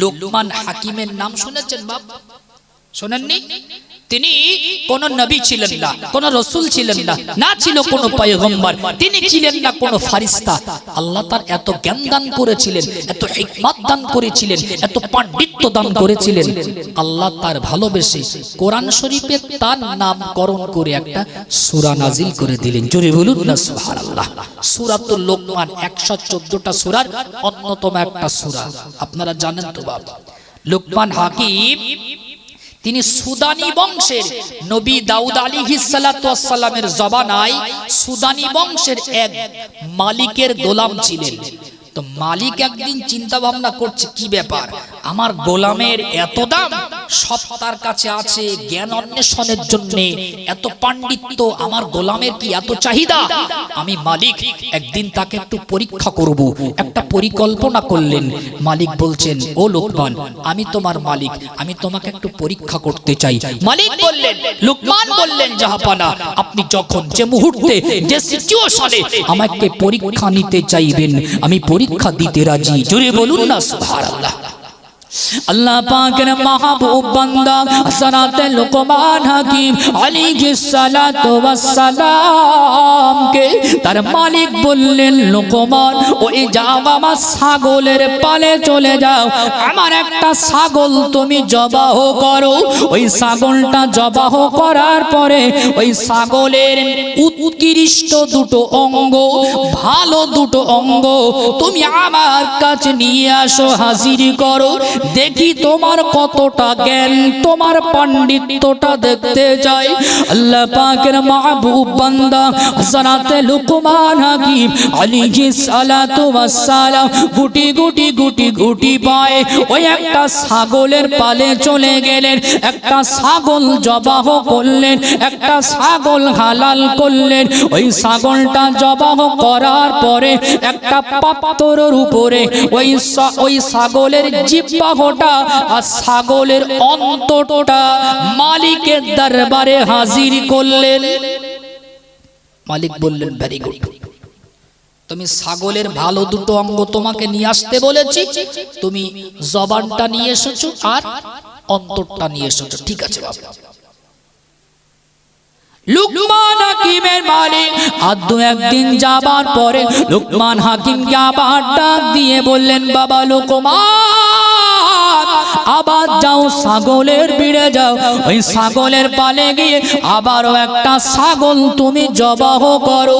লোকমান হাকিমের নাম শুনেছেন বাপ? শোনেননি? তিনি কোন নবী ছিলেন না, কোন রসুল ছিলেন না না ছিল কোন পয়গম্বর। তিনি ছিলেন না কোন ফারিস্তা। আল্লাহ তার এত জ্ঞান দান করেছিলেন, এত হিকমত দান করেছিলেন, এত পাণ্ডিত্য দান করেছিলেন। আল্লাহ তার ভালোবেসে কোরআন শরীফে তার নামকরণ করে একটা সূরা নাজিল করে দিলেন। জোরে বলুন না, সুবহানাল্লাহ। সূরাতুল লোকমান 114টা সূরার অন্যতম একটা সূরা। আপনারা জানেন তো বাবা লোকমান হাকিম তিনি সুদানি বংশের নবী দাউদ আলী হিসালামের জবানায় সুদানি বংশের এক মালিকের গোলাম ছিলেন। তো মালিক একদিন চিন্তা ভাবনা করছে কি ব্যাপার? আমার গোলামের এত দাম, সব তার কাছে আছে, জ্ঞান অন্বেষণের জন্য, এত পাণ্ডিত্য, আমার গোলামের কি এত চাহিদা? আমি মালিক, একদিন তাকে একটু পরীক্ষা করব। একটা পরিকল্পনা করলেন। মালিক বলছেন, ও লোকমান, আমি তোমার মালিক, আমি তোমাকে একটু পরীক্ষা করতে চাই। মালিক বললেন, লোকমান বললেন, জাহাপানা, আপনি যখন যে মুহূর্তে, যে সিচুয়েশনে আমাকে পরীক্ষা নিতে চাইবেন, আমি পরীক্ষা দিতে রাজি। জোরে বলুন না, সুবহানাল্লাহ। আল্লাহ পাকের মাহবুব বান্দা হযরতে লোকমান হাকিম আলাইহিস সালাতু ওয়াস সালাম কে তার মালিক বললেন, লোকমান, ওই যাও আমার ছাগলের পালে চলে যাও। আমার একটা ছাগল তুমি জবাহ করো। ওই ছাগলটা জবাহ করার পরে ওই ছাগলের উৎকৃষ্ট দুটো অঙ্গ, ভালো দুটো অঙ্গ তুমি আমার কাছে নিয়ে আসো, হাজির করো। দেখি তোমার কতটা জ্ঞান, তোমার পাণ্ডিত্যটা দেখতে চাই। আল্লাহ পাকের মাহবুব বান্দা, হযরতে লুকমান হাকিম আলাইহি সালাতু ওয়াস সালাম গুটি গুটি গুটি গুটি পায় ওই একটা ছাগলের পালে চলে গেলেন, একটা ছাগল জবাহ করলেন, একটা ছাগল হালাল করলেন। ওই ছাগলটা জবাহ করার পরে একটা পাত্তরের উপরে ওই ওই ছাগলের জিব্বাহটা আর ছাগলের অন্তটা মালিকের দরবারে হাজির করলেন। মালিক বললেন ভেরি গুড তুমি ছাগলের ভালো দুটো অঙ্গ তোমাকে নিয়ে আসতে বলেছি। তুমি জবানটা নিয়ে এসেছ আর অন্তরটা নিয়ে এসেছ। ঠিক আছে বাবা। লুকমান হাকিমের মালিক আদু একদিন যাবার পরে লুকমান হাকিমকে আবার ডাক দিয়ে বললেন, বাবা লোকমান আবার যাও, ছাগলের বিড়ে যাও। ওই ছাগলের পালে গিয়ে আবারও একটা ছাগল তুমি জবাহ করো।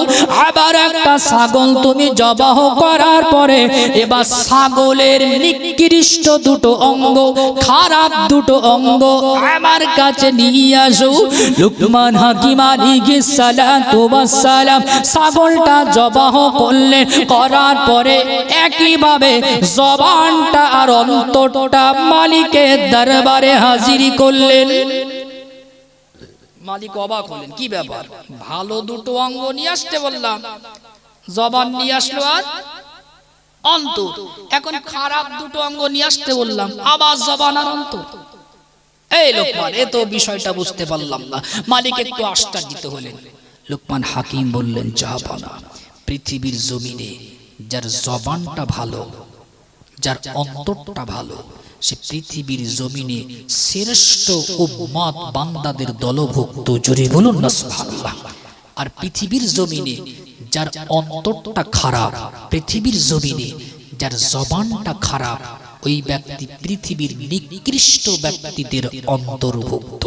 আবার একটা ছাগল তুমি জবাহ করার পরে এবার ছাগলের নিকৃষ্ট দুটো অঙ্গ, খারাপ দুটো অঙ্গ আমার কাছে নিয়ে আসো। লুকমান হাকিম সালাম সালাতু ওয়াসসালাম ছাগলটা জবাহ করলেন করার পরে একইভাবে জবানটা আর অন্তরটা মালিকের দরবারে হাজিরি করলেন। মালিক অবাক হলেন, কি ব্যাপার? ভালো দুটো অঙ্গ নিয়ে আসতে বললাম। জবান নিয়ে আসলো আর? অন্তর। এখন খারাপ দুটো অঙ্গ নিয়ে আসতে বললাম, আবার জবান আর অন্তর। এই লোকমান, এ তো বিষয়টা বুঝতে পারলাম না। মালিক একটু আশ্বাস দিতে হলেন। লোকমান হাকিম বললেন জাহাপানা পৃথিবীর জমিনে যার জবানটা ভালো যার অন্তরটা ভালো, সে পৃথিবীর জমিনে শ্রেষ্ঠ উম্মত বান্দাদের দলভুক্ত জোরে বলুন না সুবহানাল্লাহ। আর পৃথিবীর জমিনে যার অন্তরটা খারাপ, পৃথিবীর জমিনে যার জবানটা খারাপ, ওই ব্যক্তি পৃথিবীর নিকৃষ্ট ব্যক্তিদের অন্তর্ভুক্ত।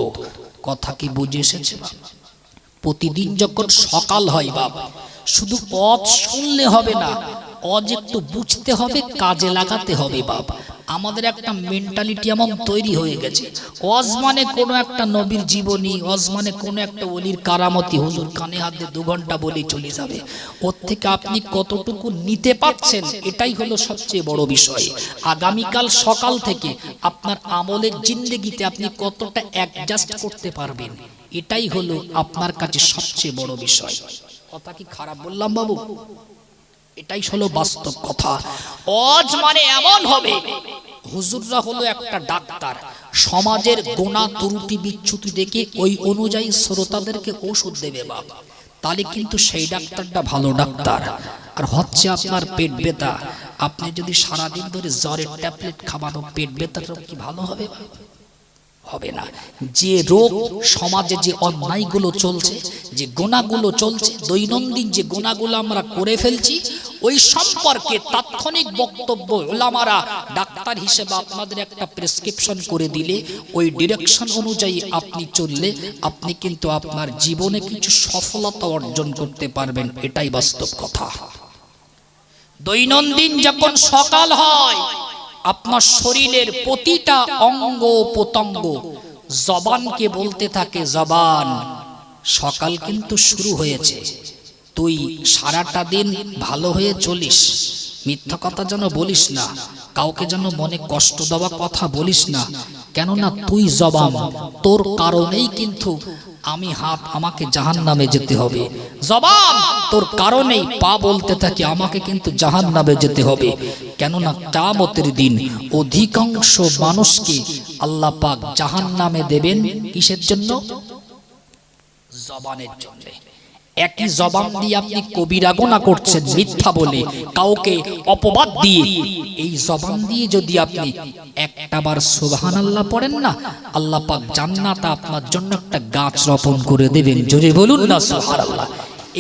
কথা কি বুঝে এসেছে প্রতিদিন যখন সকাল হয় বাপ, শুধু পথ শুনলে হবে না অজ বুঝতে হবে, কাজে লাগাতে হবে বাপ। আমাদের একটা মেন্টালিটি এমন তৈরি হয়ে গেছে। অজ মানে কোনো একটা নবীর জীবনী, অজ মানে কোনো একটা অলির কারামতি। হুজুর কানে হাত দু ঘণ্টা বলে চলে যাবে। ওর থেকে আপনি কতটুকু নিতে পারছেন, এটাই হলো সবচেয়ে বড় বিষয়। আগামীকাল সকাল থেকে আপনার আমলের জিন্দগিতে আপনি কতটা অ্যাডজাস্ট করতে পারবেন, এটাই হলো আপনার কাছে সবচেয়ে বড় বিষয়। কথা কি খারাপ বললাম বাবু? এটাই হলো বাস্তব কথা। অজ মানে এমন হবে। হুজুররা হলো একটা ডাক্তার। সমাজের গোনা ত্রুটি বিচ্যুতি দেখে ওই অনুযায়ী শ্রোতাদেরকে ওষুধ দেবে বাবা তাহলে কিন্তু সেই ডাক্তারটা ভালো ডাক্তার। আর হচ্ছে আপনার পেট ব্যথা। আপনি যদি সারাদিন ধরে জ্বরের ট্যাবলেট খাবানো পেট ব্যথার রোগ কি ভালো হবে হবে না। যে রোগ সমাজে যে অন্যায়গুলো চলছে, যে গোনাগুলো চলছে, দৈনন্দিন যে গোনাগুলো আমরা করে ফেলছি, ওই সম্পর্কে তাৎক্ষণিক বক্তব্য ওলামারা ডাক্তার হিসেবে আপনাদের একটা প্রেসক্রিপশন করে দিলে, ওই ডিরেকশন অনুযায়ী আপনি চললে, আপনি কিন্তু আপনার জীবনে কিছু সফলতা অর্জন করতে পারবেন। এটাই বাস্তব কথা। দৈনন্দিন যখন সকাল হয় আপনার শরীরের প্রতিটা অঙ্গ প্রত্যঙ্গ জবানকে বলতে থাকে, জবান, সকাল কিন্তু শুরু হয়েছে। তুই সারাটা দিন ভালো হয়ে চলিস। মিথ্যা কথা যেন বলিস না, কাউকে যেন মনে কষ্ট দেওয়া কথা বলিস না। কেননা তুই জবান, তোর কারণেই কিন্তু আমি হাত আমাকে জাহান নামে যেতে হবে। জবাব, তোর কারণেই পা বলতে থাকি, আমাকে কিন্তু জাহান নামে যেতে হবে। কেননা কামতের দিন অধিকাংশ মানুষকে আল্লাহ পাক জাহান নামে দেবেন কিসের জন্য? জবানের জন্য। একই জবান দিয়ে আপনি কবিরা গোনা করছেন মিথ্যা বলে, কাউকে অপবাদ দিয়ে। এই জবান দিয়ে যদি আপনি একটাবার সুবহান আল্লাহ পড়েন না, আল্লাহ পাক জান্নাতা আপনার জন্য একটা গাছ রোপণ করে দেবেন। জোরে বলুন না সুবহান আল্লাহ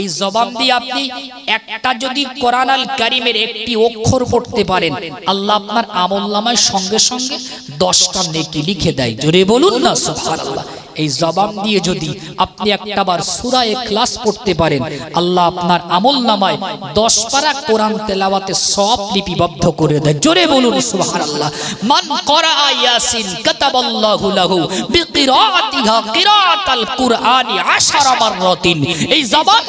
এই জবান দিয়ে আপনি একটা যদি কোরআন আল কারিমের একটি অক্ষর পড়তে পারেন, আল্লাহ আপনার আমল নামায় সঙ্গে সঙ্গে দশটা নেকি লিখে দেয়। জোরে বলুন না, সুবহানাল্লাহ। এই জবান দিয়ে যদি আপনি একটাবার সূরা ইখলাস পড়তে পারেন, আল্লাহ আপনার আমল নামায় দশ পারা কোরআন তেলাওয়াতে সব লিপিবদ্ধ করে দেয়। জোরে বলুন, সুবহানাল্লাহ। মান করা ইয়াসিন লাহু কিরাতাল কুরআনি আশারা মাররাতিন। এই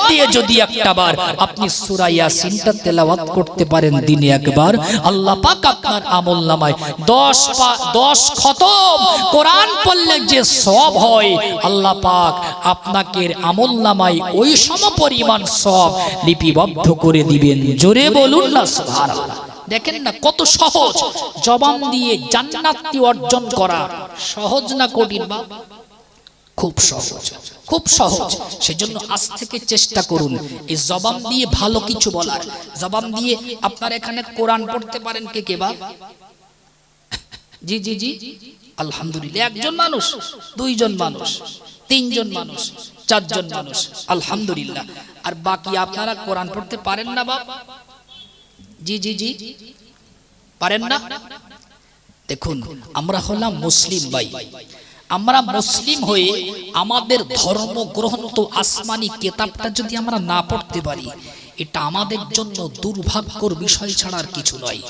দিয়ে যদি একটাবার আপনি সূরা ইয়াসিনটা তেলাওয়াত করতে পারেন দিনে একবার, আল্লাহ পাক আপনার আমল নামায় 10 পা 10 খতম। কোরআন পড়লে যে সব হয় আল্লাহ পাক আপনাকে আমল নামায় ওই সম পরিমাণ সব লিপিবদ্ধ করে দিবেন। জোরে বলুন না, সুবহানাল্লাহ। দেখেন না কত সহজ। জবান দিয়ে জান্নাতি অর্জন করা সহজ না কঠিন বা খুব সহজ খুব সহজ। সেজন্য আজ থেকে চেষ্টা করুন এই জবান দিয়ে ভালো কিছু বলার। জবান দিয়ে আপনার এখানে কোরআন পড়তে পারেন কে কে বা জি জি জি। আলহামদুলিল্লাহ, একজন মানুষ, দুইজন মানুষ, তিনজন মানুষ, চারজন মানুষ, আলহামদুলিল্লাহ। আর বাকি আপনারা কোরআন পড়তে পারেন না, বাপ? জি জি জি। পারেন না? দেখুন, আমরা হলাম মুসলিম ভাই। আমরা মুসলিম হয়ে আমাদের ধর্ম গ্রন্থ আসমানি কেতাবটা যদি আমরা না পড়তে পারি এটা আমাদের জন্য দুর্ভাগ্যর বিষয় ছাড়া আর কিছু নয়।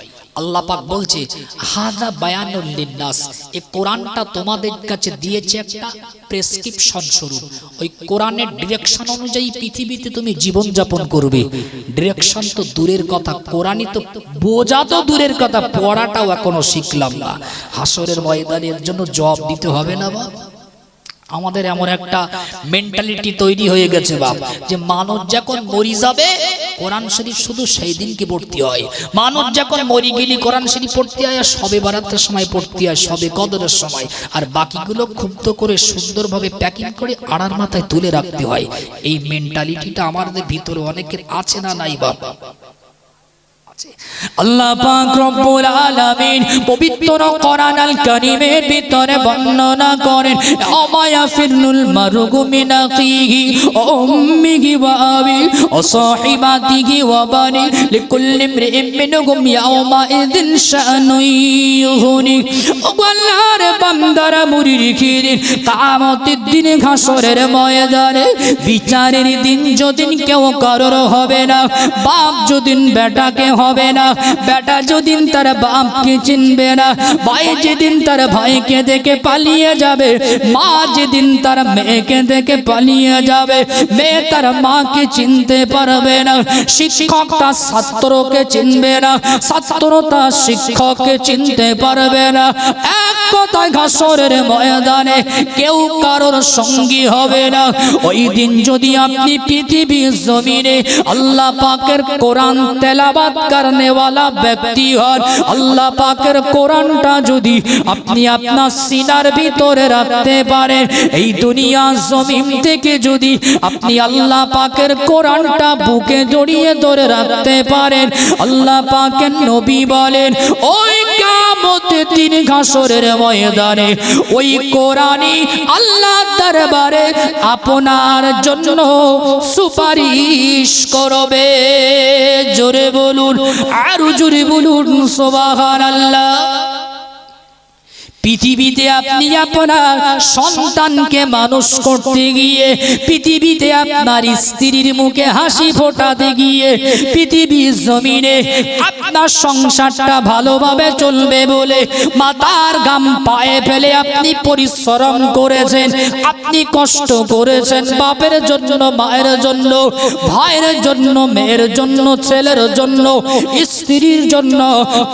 আল্লাহ পাক বলছে হাদা বায়ানুল লিন্নাস। এই কোরআনটা তোমাদের কাছে দিয়েছে একটা প্রেসক্রিপশন স্বরূপ। ওই কোরআনের ডিরেকশন অনুযায়ী পৃথিবীতে তুমি জীবন যাপন করবে। ডিরেকশন তো দূরের কথা, কোরআনই তো বোঝা তো দূরের কথা, পড়াটাও এখনও শিখলাম না। হাসরের ময়দানের জন্য জবাব দিতে হবে না বাবা আমাদের এমন একটা মেন্টালিটি তৈরি হয়ে গেছে বাপ, যে মানুষ যখন মরি যাবে, কোরআন শরীফ শুধু সেই দিনকে পড়তে হয়। মানুষ যখন মরি গেলি কোরআন শরীফ পড়তে হয় আর সবে বারাতের সময় পড়তে হয়, সবে কদরের সময়। আর বাকিগুলো ক্ষুব্ধ করে সুন্দরভাবে প্যাকিং করে আড়ার মাথায় তুলে রাখতে হয়। এই মেন্টালিটিটা আমাদের ভিতরে অনেকের আছে না নাই বাপ? আল্লাহ পাক রব্বুল আলামিন পবিত্র কোরআন কারীমের ভিতরে বর্ণনা করেন আমায়া ফিরনুল মারুগু মিন আখিহি ও উম্মিহি ওয়া আবি ওয়া বানি লিকুল্লি ইমরিইম মিনহুম ইয়াওমা ইযিন আল্লাহর বান্দারা কিয়ামতের দিনে ঘাসরের ময়দানে বিচারের দিন যদিন কেউ কারোর হবে না, বাপ যদিন বেটাকে হবে না। বেটা যদিন তার বাপকে চিনবে না, ভাই যেদিন তার ভাইকে দেখে পালিয়ে যাবে, মা যেদিন তার মেয়েকে দেখে পালিয়ে যাবে, মেয়ে তার মাকে চিনতে পারবে না, শিক্ষক তার ছাত্রকে চিনবে না, ছাত্র তার শিক্ষককে চিনতে পারবে না। এক কথায় ঘাসরের ময়দানে কেউ কারোর সঙ্গী হবে না। ওই দিন যদি আপনি পৃথিবীর জমিনে আল্লাহ পাকের কোরআন তেলাবাত করনেওয়ালা ব্যক্তি হন আল্লাহ পাকের কোরআনটা যদি আপনি আপনার সিনার ভিতরে রাখতে পারেন এই দুনিয়া জমিন থেকে যদি আপনি আল্লাহ পাকের কোরআনটা বুকে জড়িয়ে ধরে রাখতে পারেন, আল্লাহ পাকের নবী বলেন, ওই তিন ঘাসরের ময়দানে ওই কোরআনই আল্লাহ দরবারে আপনার জন্য সুপারিশ করবে। জোরে বলুন আরও জোরে বলুন সোবাহান আল্লাহ পৃথিবীতে আপনি আপনার সন্তানকে মানুষ করতে গিয়ে, পৃথিবীতে আপনার স্ত্রীর মুখে হাসি ফোটাতে গিয়ে, পৃথিবীর জমিনে আপনার সংসারটা ভালোভাবে চলবে বলে মাতার গাম পায়ে ফেলে আপনি পরিশ্রম করেছেন, আপনি কষ্ট করেছেন, বাপের জন্য, মায়ের জন্য, ভাইয়ের জন্য, মেয়ের জন্য, ছেলের জন্য, স্ত্রীর জন্য।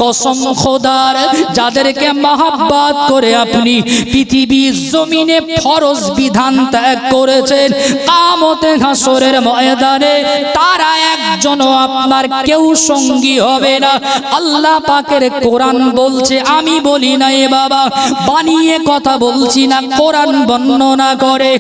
কসম খোদার, যাদেরকে মাহাব্বাত করে আপনি পৃথিবীর জমিনে ফরজ বিধান ত্যাগ করেছেন। কামতে ঘাসরের ময়দানে তারা একজনও আপনার কেউ সঙ্গী হবে না। আল্লাহ পাকের কোরআন বলছে, আমি বলি না এ বাবা, বানিয়ে কথা বলছি না, কোরআন বর্ণনা করে।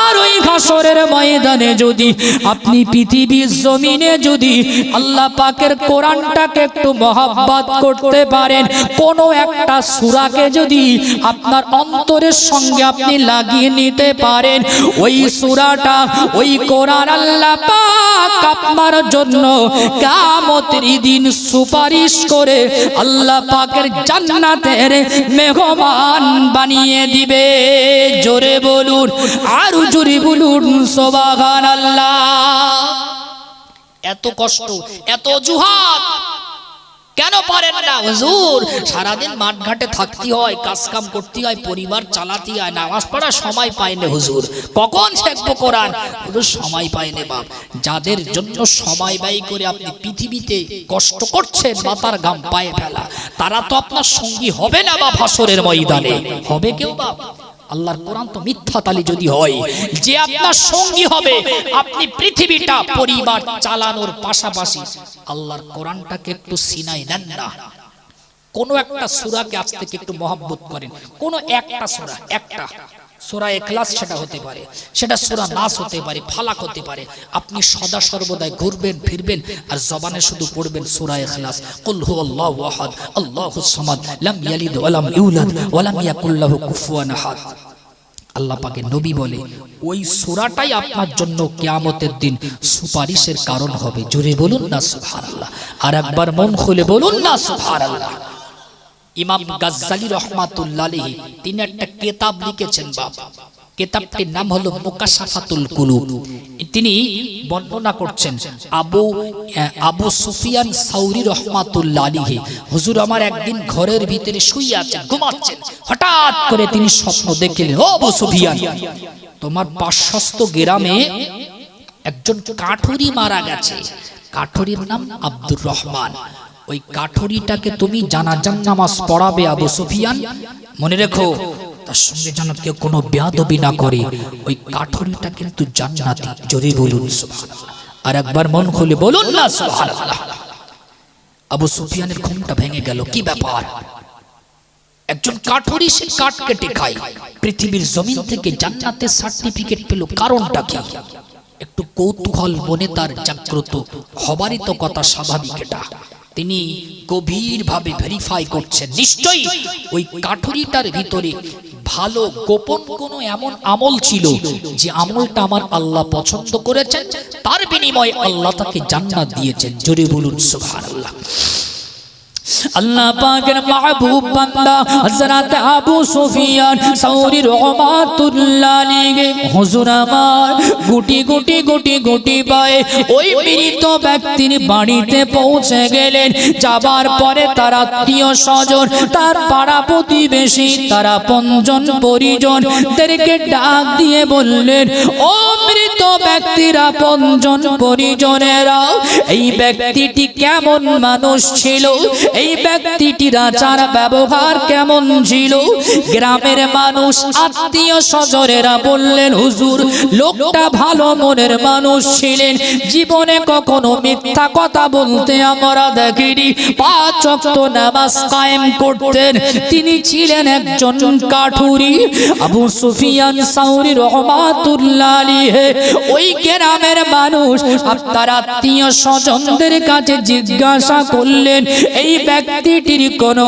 আর ওই ঘাসরের ময়দানে যদি আপনি পৃথিবীর জমিনে যদি আল্লাহ পাকের কোরআনটাকে একটু মহাব্বাত করতে পারেন, কোনো একটা সুরাকে যদি আপনার অন্তরের সঙ্গে আপনি লাগিয়ে নিতে পারেন। ওই সুরাটা, ওই কোরআন আল্লাহ পাক আপনার জন্য কামতের দিন সুপারিশ করে আল্লাহ পাকের জান্নাতের মেহমান বানিয়ে দিবে। জোরে বলুন, আরও জোরে বলুন সোবাগান আল্লাহ এত কষ্ট, এত অজুহাত। কেন পারেন না? হুজুর, সারাদিন মাঠঘাটে থাকতে হয় কাজ কাম করতে হয়, পরিবার চালাতে হয়, নামাজ পড়ার সময় পায় না হুজুর। কখন শেখবো কোরআন? হুজুর, সময় পায় না বাপ। যাদের জন্য সময় ব্যয় করে আপনি পৃথিবীতে কষ্ট করছেন মাতার গাম পায়ে ফেলা, তারা তো আপনার সঙ্গী হবে না বা ভাসরের ময়দানে। হবে কেউ বাপ? আল্লাহর কোরআন তো মিথ্যা তালি যদি হয়, যে আপনার সঙ্গী হবে, আপনি পৃথিবীটা পরিবার চালানোর পাশাপাশি আল্লাহর কোরআনটাকে একটু সিনাই নেন না। কোনো একটা সুরাকে আজ থেকে একটু মহব্বত করেন, কোনো একটা সুরা, একটা। সূরা এখলাস সেটা হতে পারে, সেটা সূরা নাস হতে পারে, ফালাক হতে পারে। আপনি সদা সর্বদাই ঘুরবেন, ফিরবেন আর জবানে শুধু পড়বেন সূরা এখলাস কুল হুয়াল্লাহু আহাদ আল্লাহুস সামাদ, লাম ইয়ালিদ ওয়া লাম ইউলাদ ওয়া লাম ইয়াকুল লাহু কুফুয়ান আহাদ। আল্লাহ পাকে নবী বলে, ওই সূরাটাই আপনার জন্য কিয়ামতের দিন সুপারিশের কারণ হবে। জোরে বলুন না সুবহানাল্লাহ। আর একবার মন খুলে বলুন না সুবহানাল্লাহ। ইমাম গাজ্জালি রহমাতুল্লাহ তিনি একটা কিতাব লিখেছেন কিতাবটির নাম হলো কুলুব। তিনি বর্ণনা করছেন, আবু আবু সুফিয়ান সাউরি হুজুর আমার একদিন ঘরের ভিতরে শুয়ে ঘুমাচ্ছেন। হঠাৎ করে তিনি স্বপ্ন দেখলেন, ও আবু সুফিয়ান, তোমার পার্শ্বস্ত গ্রামে একজন কাঠুরি মারা গেছে। কাঠুরির নাম আব্দুর রহমান। ওই কাঠুরিটাকে তুমি জানাজান নামাজ পড়াবে আবু সুফিয়ান? মনে রেখো, তার সঙ্গে যেন কেউ কোনো বেয়াদবি না করে। ওই কাঠুরিটা কিন্তু জান্নাতি। জোরে বলুন আর একবার মন খুলে বলুন না আবু সুফিয়ানের ঘুমটা ভেঙে গেল। কি ব্যাপার? একজন কাঠুরি সে কাঠ কেটে খায়। পৃথিবীর জমিন থেকে জান্নাতের সার্টিফিকেট পেল। কারণটা কি? একটু কৌতূহল মনে তার জাগ্রত হবারই তো কথা স্বাভাবিক এটা। তিনি গভীরভাবে ভেরিফাই করছেন। নিশ্চয়ই ওই কাঠুরিটার ভিতরে ভালো গোপন কোনো এমন আমল ছিল যে আমলটা আমার আল্লাহ পছন্দ করেছেন। তার বিনিময়ে আল্লাহ তাকে জান্নাত দিয়েছেন। জোরে বলুন, সুবহানাল্লাহ। আল্লাহ পাকের মাহবুব বান্দা, হযরত আবু সুফিয়ান সাউরি রহমাতুল্লাহ আলাইহি। হুজুর আমার, গুটি গুটি গুটি গুটি পায়ে ওই মৃত ব্যক্তির বাড়িতে পৌঁছে গেলেন। যাবার পরে তার আত্মীয় স্বজন, তার পাড়া প্রতিবেশী, তারা পঞ্জন পরিজন তাদেরকে ডাক দিয়ে বললেন, ও মৃত ব্যক্তিরা, পঞ্জন পরিজনেরা এই ব্যক্তিটি কেমন মানুষ ছিল? এই ব্যক্তিটির আচার ব্যবহার কেমন ছিল? গ্রামের মানুষ আত্মীয় স্বজনেরা বললেন, হুজুর, লোকটা ভালো মনের মানুষ ছিলেন। জীবনে কখনো মিথ্যা কথা বলতে আমরা দেখিনি। পাঁচ ওয়াক্ত নামাজ কায়েম করতেন। তিনি ছিলেন একজন কাঠুরি। আবু সুফিয়ান সাউরি রহমাতুল্লাহ ওই গ্রামের মানুষ আপনার আত্মীয় স্বজনদের কাছে জিজ্ঞাসা করলেন, এই ব্যক্তিটির কোন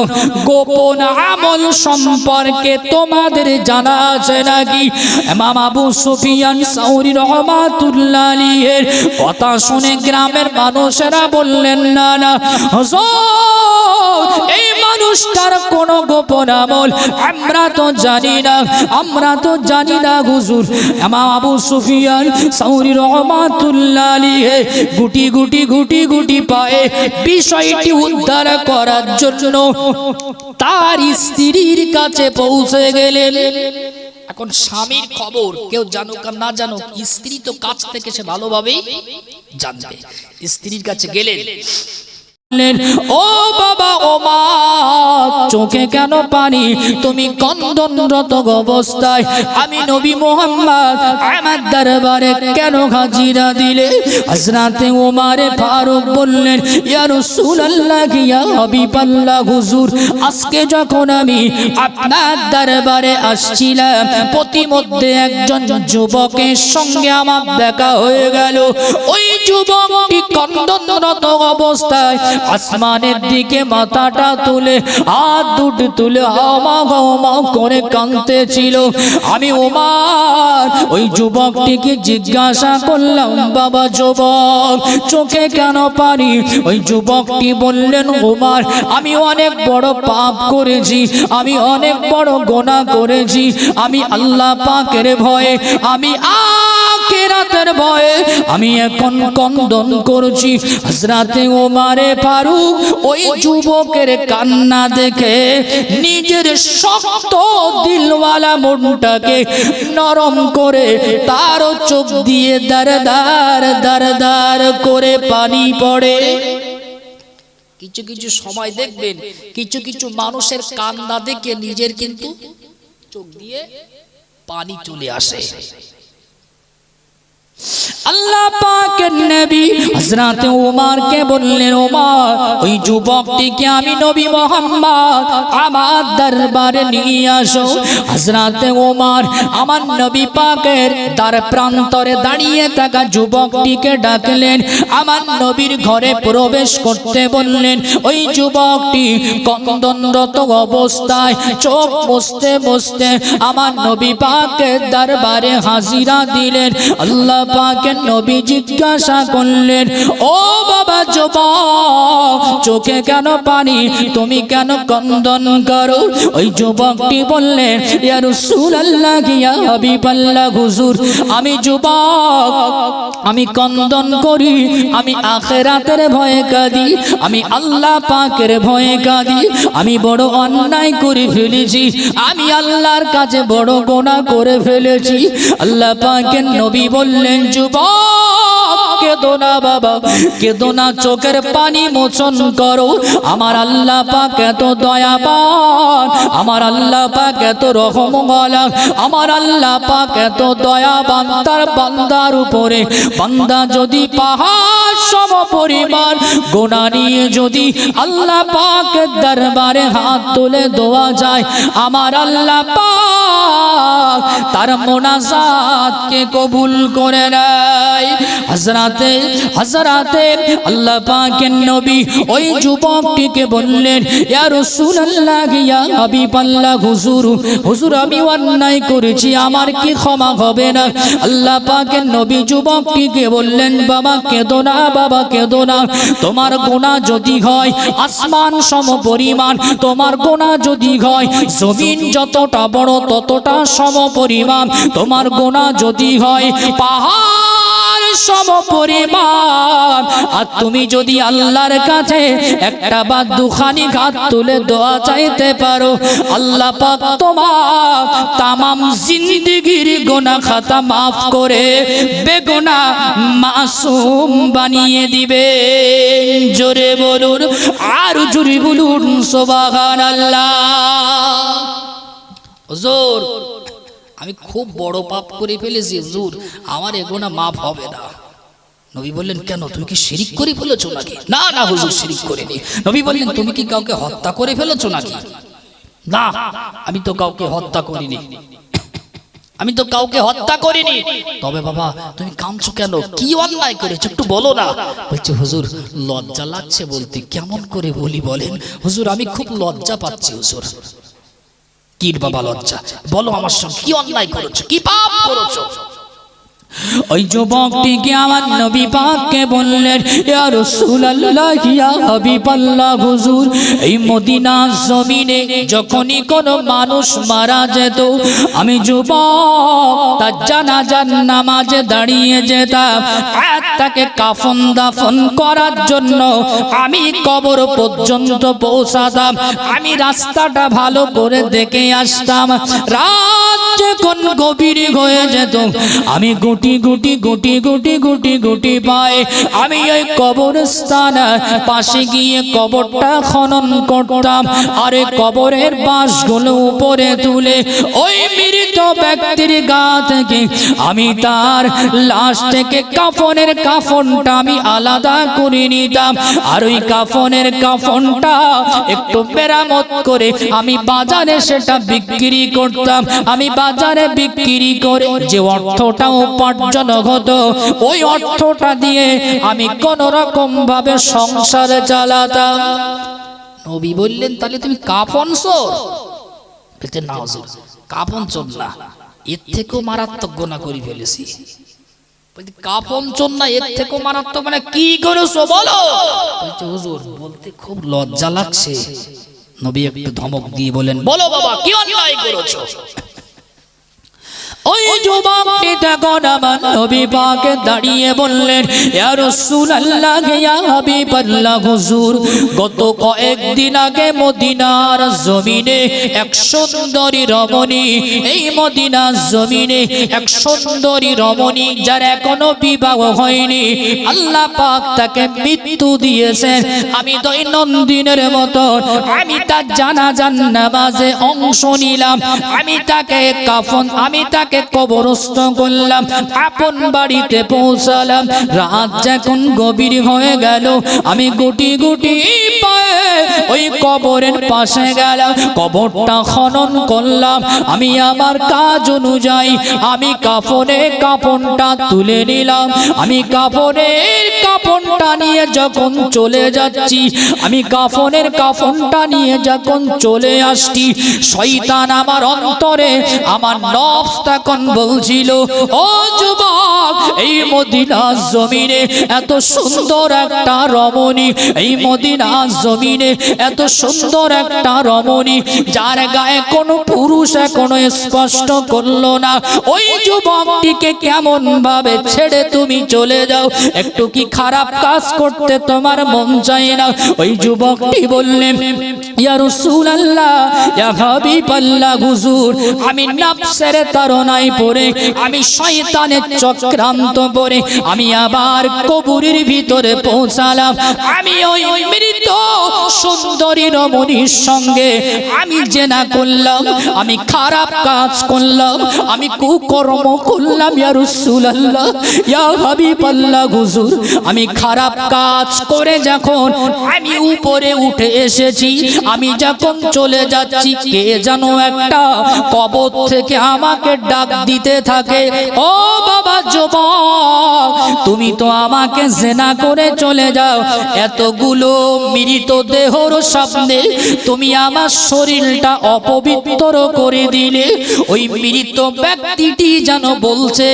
গোপন আমল সম্পর্কে তোমাদের জানা আছে নাকি? ইমাম আবু সুফিয়ান সাউরি রহমাতুল্লাহ আলাইহির কথা শুনে গ্রামের মানুষেরা বললেন, না না এই মানুষটার কোন গোপন আমল আমরা তো জানি না, আমরা তো জানি না, হুজুর। ইমাম আবু সুফিয়ান সাউরি রহমাতুল্লাহ গুটি গুটি গুটি গুটি পায়ে বিষয়টি উদ্ধার করার জন্য তার স্ত্রীর কাছে পৌঁছে গেলেন। এখন স্বামীর খবর কেউ জানুক আর না জানুক, স্ত্রী তো কাছ থেকে সে ভালোভাবেই জানবে। স্ত্রীর কাছে গেলেন। বললেন, ও বাবা ও মা চোখে কেন পানি? তুমি কন্দনরত অবস্থায়। আমি নবী মোহাম্মদ আমার দরবারে কেন হাজিরা দিলে? হযরতে ওমারে ফারুক বললেন ইয়া রাসূলুল্লাহ ইয়া হাবিবাল্লাহ হুজুর আজকে যখন আমি আপনার দরবারে আসছিলাম প্রতিমধ্যে একজন যুবকের সঙ্গে আমার দেখা হয়ে গেল। ওই যুবকটি কন্দনরত অবস্থায় আসমানের দিকে মাথাটা তুলে, হাত দুটি তুলে হামা হামা করে কাঁদতে ছিল আমি ওমার, ওই যুবকটিকে জিজ্ঞাসা করলাম, বাবা যুবক, চোখে কেন পারি ওই যুবকটি বললেন, ওমার, আমি অনেক বড় পাপ করেছি, আমি অনেক বড় গোনা করেছি, আমি আল্লাহ পাকের ভয়ে, আমি আখেরাতের ভয়ে আমি এখন কন্দন করছি। হজরাতে ওমারে ফারুক ওই যুবকের কান্না দেখে নিজের শক্ত দিলওয়ালা মনটাকে নরম করে তার চোখ দিয়ে দার দার দার দার করে পানি পড়ে। কিছু কিছু সময় দেখবেন, কিছু কিছু মানুষের কান্না দেখে নিজের কিন্তু চোখ দিয়ে পানি চলে আসে। আল্লাহ পাকের নবী হযরত ওমর কে বললেন ওমর ওই যুবকটিকে আমি নবী মোহাম্মদ আমার দরবারে নিয়ে আসো। হযরত ওমর আমার নবী পাকের তার প্রান্তরে দাঁড়িয়ে থাকা যুবকটিকে ডাকলেন, আমার নবীর ঘরে প্রবেশ করতে বললেন, ওই যুবকটি কন্দনরত অবস্থায় চোখ বসতে বসতে আমার নবী পাকের দরবারে হাজিরা দিলেন। আল্লাহ পাকের নবী জিজ্ঞাসা করলেন, ও বাবা যুবক, চোখে কেন পানি? তুমি কেন কন্দন করো? ওই যুবকটি বললেন হুজুর, আমি যুবক, আমি কন্দন করি, আমি আখেরাতের ভয়ে কাঁদি, আমি আল্লাহ পাকের ভয়ে কাঁদি, আমি বড় অন্যায় করে ফেলেছি, আমি আল্লাহর কাছে বড় গোনা করে ফেলেছি। আল্লাহ পাকের নবী বললেন যুবক কেদো না বাবা কেদো না চোখের পানি মোচন করো। আমার আল্লাহ পাক এত দয়াবান। আমার আল্লাহ পাক এত রহম গলা আমার আল্লাহ পাক এত দয়াবান। তার বান্দার উপরে বান্দা যদি পাহাড় সম পরিমাণ গোনা নিয়ে যদি আল্লাহ পাকের দরবারে হাত তুলে দোয়া যায় আমার আল্লাহ পাক তার মোনাজাতকে কবুল করে নেয়। হযরতে হযরতে আল্লাহ পাকের নবী ওই যুবকটিকে বললেন, ইয়া রাসূলুল্লাহ, ইয়া হাবিবাল্লাহ, হুজুর হুজুর, আমি অন্যায় করেছি, আমার কি ক্ষমা হবে না? আল্লাহ পাকের নবী যুবকটিকে বললেন, বাবা, কেঁদো না, বাবা, কেঁদো না। তোমার গোনা যদি হয়, আসমান সম পরিমাণ, তোমার গোনা যদি হয়, জমিন যতটা বড় ততটা সম পরিমাণ, তোমার গোনা যদি হয়, পাহাড় সম পরিমাণ আর তুমি যদি আল্লাহর কাছে একটা বা দুখানি হাত তুলে দোয়া চাইতে পারো, আল্লাহ পাক তোমার তামাম জিন্দিগির গোনা খাতা মাফ করে বেগুনা মাসুম বানিয়ে দিবে। জোরে বলুন, আর জোরে বলুন সোবাহান আল্লাহ হুজুর আমি খুব বড় পাপ করে ফেলেছি, হুজুর। আমার এগোনা মাফ হবে না। নবী বললেন, কেন? তুমি কি শিরিক করে ফেলেছো নাকি? না না, হুজুর, শিরিক করিনি। নবী বললেন, তুমি কি কাউকে হত্যা করে ফেলেছো নাকি? না, আমি তো কাউকে হত্যা করিনি। আমি তো কাউকে হত্যা করিনি। তবে বাবা, তুমি কাঁদছো কেন? কি অন্যায় করেছ? একটু বলো না। বলছে, হুজুর, লজ্জা লাগছে বলতে। কেমন করে বলি বলেন? হুজুর, আমি খুব লজ্জা পাচ্ছি, হুজুর। কির বাবা লজ্জা। বলো আমার সঙ্গে কি অন্যায় করেছ কি পাপ করেছ? ওই যুবকটিকে আমার নবী পাককে বললেন, ইয়া রাসূলুল্লাহ, ইয়া হাবিবাল্লাহ, হুজুর, এই মদিনা জমিনে যখনই কোনো মানুষ মারা যেত, আমি যুবক তার জানাজার নামাজে দাঁড়িয়ে যেতাম। আর তাকে কাফন দাফন করার জন্য আমি কবর পর্যন্ত পৌঁছাতাম। আমি রাস্তাটা ভালো করে দেখে আসতাম। রাত যখন গভীর যেত। আমি গুটি গুটি গুটি গুটি গুটি গুটি আমি ওই কবরস্থান, পাশে গিয়ে কবরটা খনন করতাম। কবরের বাঁশগুলো উপরে তুলে ওই মৃত ব্যক্তির গা থেকে আমি তার লাশ থেকে কাফনের কাফনটা আমি আলাদা করে নিতাম। আর ওই কাফনের কাফনটা একটু মেরামত করে আমি বাজারে সেটা বিক্রি করতাম। আমি বাজারে বিক্রি করে যে অর্থটা উপার্জন হতো, ওই অর্থটা দিয়ে আমি কোন রকম ভাবে সংসার চালাতাম। নবী বললেন, তাহলে তুমি কাফন চোর? বলছে, না কাফন চোর না, এর থেকেও মারাত্মক গোনা করে ফেলেছি। বলছে, কাফন চোর না, এর থেকেও মারাত্মক মানে কি করেছ বলো? হুজুর, বলতে খুব লজ্জা লাগছে। নবী একটু ধমক দিয়ে বলেন বলো বাবা, কি অন্যায় করেছ? ওই যুবকটি তখন আমার নবী পাকে দাঁড়িয়ে বললেন গত কয়েকদিন আগে মদিনার জমিনে এক সুন্দরী রমণী, এই মদিনার জমিনে এক সুন্দরী রমণী, যার এখনও বিবাহ হয়নি, আল্লাহ পাক তাকে মৃত্যু দিয়েছেন। আমি দৈনন্দিনের মতো, আমি তার জানাজান নামাজে অংশ নিলাম, আমি তাকে কাফন, আমি তাকে কবরস্থ করলাম। আপন বাড়িতে পৌঁছালাম। রাত যখন গভীর হয়ে গেল, আমি গুটি গুটি ওই কবরের পাশে গেলাম, কবরটা খনন করলাম। আমি আমার কাজ অনুযায়ী আমি কাফনে কাপনটা তুলে নিলাম। আমি কাফনের কাপনটা নিয়ে যখন চলে যাচ্ছি, আমি কাফনের কাফনটা নিয়ে যখন চলে আসছি, শয়তান আমার অন্তরে আমার নফস তখন বলছিল এই মদিনা জমিনে এত সুন্দর একটা রমণী, এই মদিনা জমিনে এত সুন্দর একটা রমণী, যার গায়ে কোনো পুরুষ এখনও স্পষ্ট করল না। ওই যুবকটিকে কেমন ভাবে ছেড়ে তুমি চলে যাও? একটু কি খারাপ কাজ করতে তোমার মন চায় না? ওই যুবকটি বললেন ইয়া রাসূলুল্লাহ, ইয়া হাবিবাল্লাহ, হুজুর, আমি নাফসের তাড়নায় পড়ে, আমি শয়তানের চক্রান্ত পড়ে আমি আবার কবরের ভিতরে পৌঁছালাম। আমি ওই মৃত সুন্দরী রমণীর সঙ্গে আমি জেনা করলাম, আমি খারাপ কাজ করলাম, আমি কুকর্ম করলাম, ইয়া রাসূলুল্লাহ, ইয়া হাবিবাল্লাহ হুজুর। আমি খারাপ কাজ করে যখন আমি উপরে উঠে এসেছি, আমি যখন চলে যাচ্ছি, কে যেন একটা কবর থেকে আমাকে ডাক দিতে থাকে ও বাবা যুবক, তুমি তো আমাকে জেনা করে চলে যাও। এতগুলো মৃত দেহর সামনে তুমি আমার শরীরটা অপবিত্র করে দিলে। ওই মৃত ব্যক্তিটি যেন বলছে,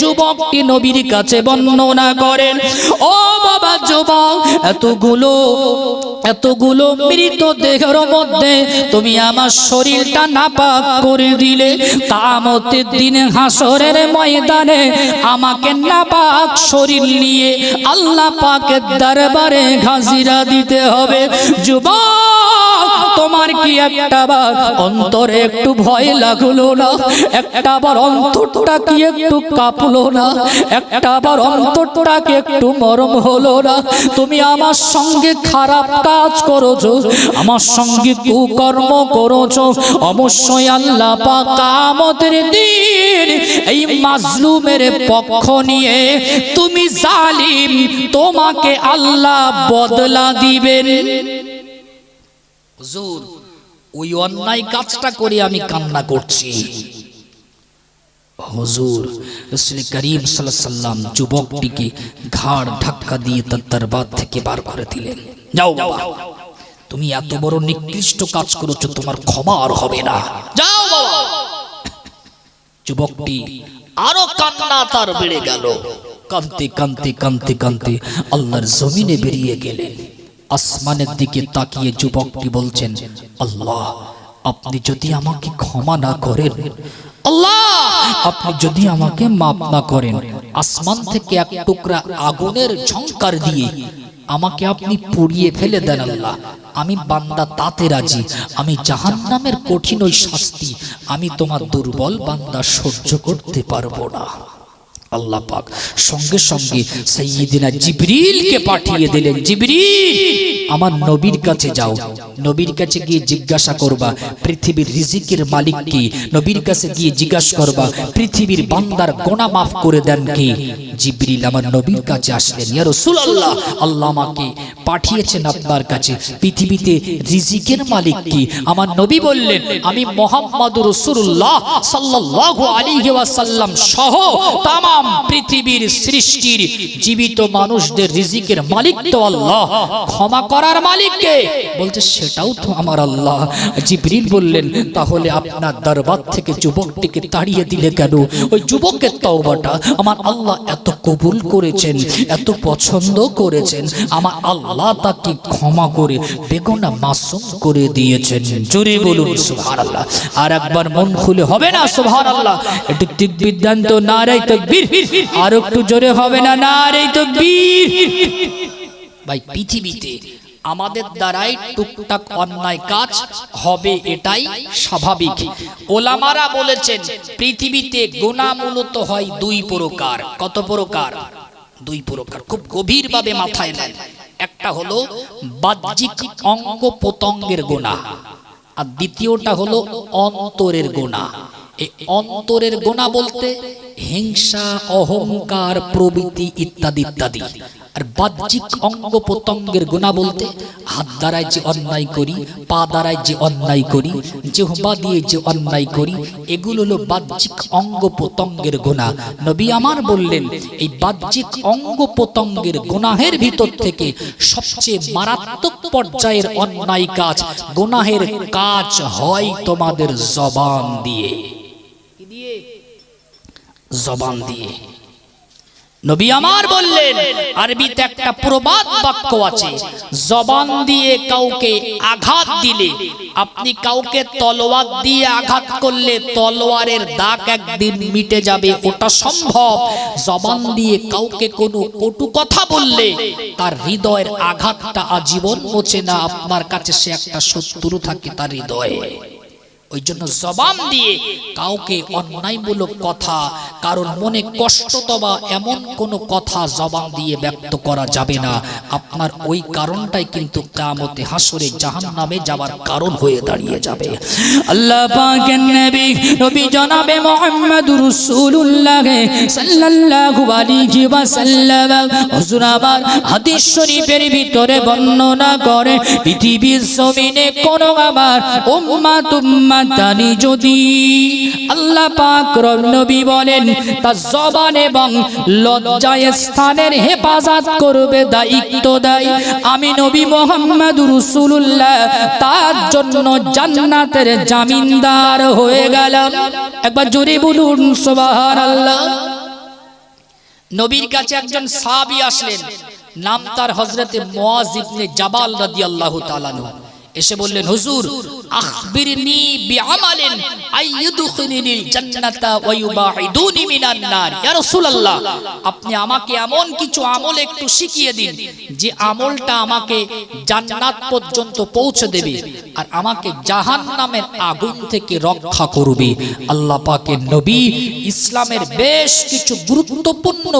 যুবকটি নবীর কাছে বর্ণনা করেন, ও বাবা যুবক, এতগুলো এতগুলো মৃত দেহের মধ্যে তুমি আমার শরীরটা নাপাক করে দিলে। কামতের দিনে হাসরের ময়দানে আমাকে আমাকে নাপাক শরীর নিয়ে আল্লাহ পাকের দরবারে হাজিরা দিতে হবে। যুবক তোমার কি একটা বার? অন্তরে একটু ভয় লাগল না? একটা বার অন্তরটা কি একটু কাঁপলো না? একটা বার অন্তরটা কি একটু মরম হলো না? তুমি আমার সঙ্গে খারাপ কাজ করেছ, আমার সঙ্গে কুকর্ম করেছ। অবশ্যই আল্লাহ পাক কামতের দিন এই মাজলুমের পক্ষ নিয়ে তুমি জালিম, তোমাকে আল্লাহ বদলা দিবেন। হুজুর, ওই অন্যায় কাজটা করে আমি কান্না করছি। হুজুর, রসুল করিম সাল্লাম যুবকটিকে ঘাড় ধাক্কা দিয়ে তার দরবার থেকে বার করে দিলেন। যাও বাবা, তুমি এত বড় নিকৃষ্ট কাজ করেছ, তোমার ক্ষমা আর হবে না। যাও বাবা। যুবকটি আরও কান্না তার বেড়ে গেল। আল্লাহর জমিনে বেরিয়ে গেলেন। আসমানের দিকে তাকিয়ে যুবকটি বলছেন, আল্লাহ, আপনি যদি আমাকে ক্ষমা না করেন, আল্লাহ, আপনি যদি আমাকে মাপ না করেন, আসমান থেকে এক টুকরা আগুনের ঝংকার দিয়ে আমাকে আপনি পুড়িয়ে ফেলে দেন, আল্লাহ, আমি বান্দা তাতে রাজি, আমি জাহান্নামের কঠিন ওই শাস্তি, আমি তোমার দুর্বল বান্দা সহ্য করতে পারব না। আল্লাহ পাক। সঙ্গে সঙ্গে সাইয়্যিদিনা জিবরিলকে পাঠিয়ে দিলেন। জিবরিল আমার নবীর কাছে যাও। নবীর কাছে গিয়ে জিজ্ঞাসা করবা, পৃথিবীর রিজিকের মালিক কি? নবীর কাছে গিয়ে জিজ্ঞাসা করবা, পৃথিবীর বান্দার গোনা মাফ করে দেন কি? জিবরিল আমার নবীর কাছে আসলেন, ইয়া রাসূলুল্লাহ, আল্লাহ আমাকে পাঠিয়েছেন আপনার কাছে, পৃথিবীতে রিজিকের মালিক কি? আমার নবী বললেন, আমি মোহাম্মদুর রাসূলুল্লাহ সাল্লাল্লাহু আলাইহি ওয়াসাল্লাম সহ তামাম পৃথিবীর সৃষ্টির জীবিত মানুষদের রিজিকের মালিক তো আল্লাহ। ক্ষমা করার মালিক কে? বলছে সেটাও তো আমার আল্লাহ। জিবরিল বললেন, তাহলে আপনার দরবার থেকে যুবকটিকে তাড়িয়ে দিলে কেন? ওই যুবকের তওবাটা আমার আল্লাহ এত কবুল করেছেন, এত পছন্দ করেছেন, আমার আল্লাহ তাকে ক্ষমা করে, বেগুনা মাসুম করে দিয়েছেন। জোরে বলুন, সুবহানাল্লাহ। আর একবার মন খুলে হবে না, সুবহানাল্লাহ? একটু তিকবির দেন তো নারাই তাকবীর, আর একটু জোরে হবে না নারাই তাকবীর। ভাই, পৃথিবীতে আমাদের দ্বারাই টুকটাক অন্যায় কাজ হবে এটাই স্বাভাবিক। ওলামারা বলেছেন, পৃথিবীতে গোনা মূলত হয় দুই প্রকার। কত প্রকার? দুই প্রকার। খুব গভীরভাবে মাথায় নেন। একটা হলো বাহ্যিক অঙ্গ প্রত্যঙ্গের গোনা আর দ্বিতীয়টা হলো অন্তরের গোনা এই অন্তরের গোনা বলতে হিংসা, অহংকার প্রভৃতি ইত্যাদি ইত্যাদি। আর বাহ্যিক অঙ্গ প্রত্যঙ্গের গুণা বলতে হাত দ্বারায় যে অন্যায় করি পা দ্বারায় যে অন্যায় করি জিহ্বা দিয়ে যে অন্যায় করি এগুলো হলো বাহ্যিক অঙ্গ প্রত্যঙ্গের গুণা। নবী আমার বললেন এই বাহ্যিক অঙ্গ প্রত্যঙ্গের গুনাহের ভিতর থেকে সবচেয়ে মারাত্মক পর্যায়ের অন্যায় কাজ গুনাহের কাজ হয় তোমাদের জবান দিয়ে? জবান দিয়ে। নবী আমার বললেন, আরবিতে একটা প্রবাদ বাক্য আছে, জবান দিয়ে কাউকে আঘাত দিলে, আপনি কাউকে তলোয়ার দিয়ে আঘাত করলে তলোয়ারের দাগ একদিন মিটে যাবে, ওটা সম্ভব। জবান দিয়ে কাউকে কোনো কটু কথা বললে, তার হৃদয়ের আঘাতটা আজীবন মোছে না, আপনার কাছে সে একটা শত্রু থাকে তার হৃদয়ে। ওই জন্য জবান দিয়ে কাউকে অন্যায়মূলক কথা কারণ মনে কষ্ট তবা এমন কোনো কথা জবান দিয়ে ব্যক্ত করা যাবে না। আপনার ওই কারণটাই কিন্তু কামতে হাসরে জাহান নামে যাওয়ার কারণ হয়ে দাঁড়িয়ে যাবে। আল্লাহ নবী নবী জনাবে মুহাম্মদ রাসূলুল্লাহ সাল্লাল্লাহু আলাইহি ওয়াসাল্লাম। হুজুর আমার হাদিস শরীফের ভিতরে বর্ণনা করে, পৃথিবীর জমিনে কোন আমার উম্মাত উম্মাতানি যদি আল্লাহ পাক নবী বলেন, তার জবান এবং লজ্জায় স্থানের হেফাজত করবে, দায়িত্ব দেয়। আমি নবী মোহাম্মদ রসুল্লাহ তার জন্য জান্নাতের জামিনদার হয়ে গেলাম। একবার জোরে বলুন সোবাহার আল্লাহ নবীর কাছে একজন সাহাবী আসলেন, নাম তার হজরতে মুয়াজ ইবনে জাবাল রাদিয়াল্লাহু তাআলা। এসে বললেন, হুজুর, আখবিরনি বিআমালিন আইয়ুদখিলিনিল জান্নাতা ওয়া মিনান নার। ইয়া রাসূলুল্লাহ, আপনি আমাকে এমন কিছু আমল একটু শিখিয়ে দিন যে আমলটা আমাকে জান্নাত পর্যন্ত পৌঁছে দেবে আর আমাকে জাহান্নামের আগুন থেকে রক্ষা করবে। আল্লাহ পাকের নবী ইসলামের বেশ কিছু গুরুত্বপূর্ণ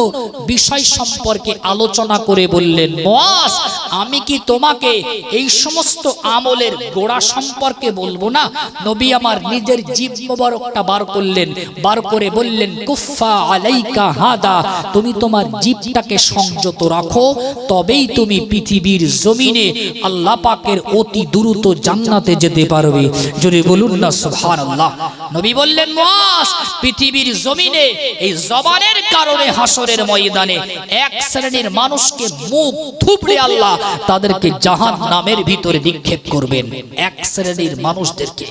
বিষয় সম্পর্কে আলোচনা করে বললেন মোয়াজ আমি কি তোমাকে এই সমস্ত আমলের গোড়া সম্পর্কে বলব না। নবী আমার নিজের জীব মোবারকটা বার করলেন, বার করে বললেন কুফা আলাইকা হাদা, তুমি তোমার জীবটাকে সংযত রাখো, তবেই তুমি পৃথিবীর জমিনে আল্লাহ পাকের অতি দ্রুত জান্নাতে যেতে পারবে। যদি বলুন না, সুবহানাল্লাহ। নবী বললেন মুয়াজ পৃথিবীর জমিনে এই জবানের কারণে হাসরের ময়দানে এক শ্রেণির মানুষকে মুখ থুবড়ে আল্লাহ তাদেরকে জাহান নামের ভিতরে নিক্ষেপ করবেন এক শ্রেণির মানুষদেরকে।